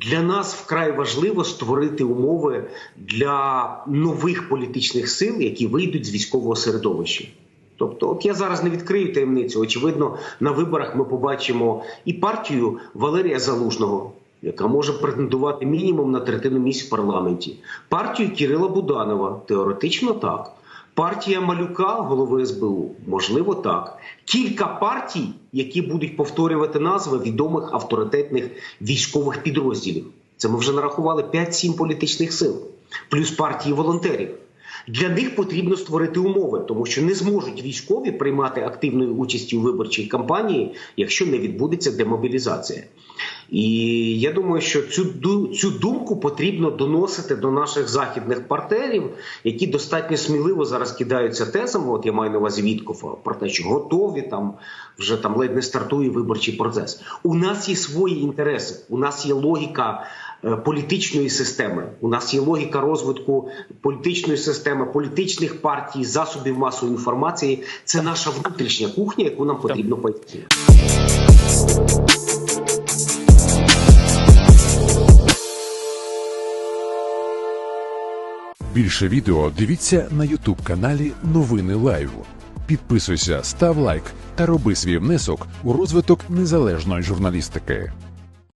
Для нас вкрай важливо створити умови для нових політичних сил, які вийдуть з військового середовища. Тобто, от я зараз не відкрию таємницю. Очевидно, на виборах ми побачимо і партію Валерія Залужного, яка може претендувати мінімум на третину місць в парламенті, партію Кирила Буданова, теоретично так. Партія Малюка, голови СБУ, можливо, так. Кілька партій, які будуть повторювати назви відомих авторитетних військових підрозділів. Це ми вже нарахували 5-7 політичних сил, плюс партії волонтерів. Для них потрібно створити умови, тому що не зможуть військові приймати активної участі у виборчій кампанії, якщо не відбудеться демобілізація. І я думаю, що цю цю думку потрібно доносити до наших західних партнерів, які достатньо сміливо зараз кидаються тезами. От я маю на увазі Віткофа про те, що готові там вже там ледь не стартує виборчий процес. У нас є свої інтереси, у нас є логіка е, політичної системи. У нас є логіка розвитку політичної системи, політичних партій, засобів масової інформації. Це наша внутрішня кухня, яку нам потрібно пояснити. Більше відео дивіться на Ютуб каналі Новини Лайв. Підписуйся, став лайк та роби свій внесок у розвиток незалежної журналістики.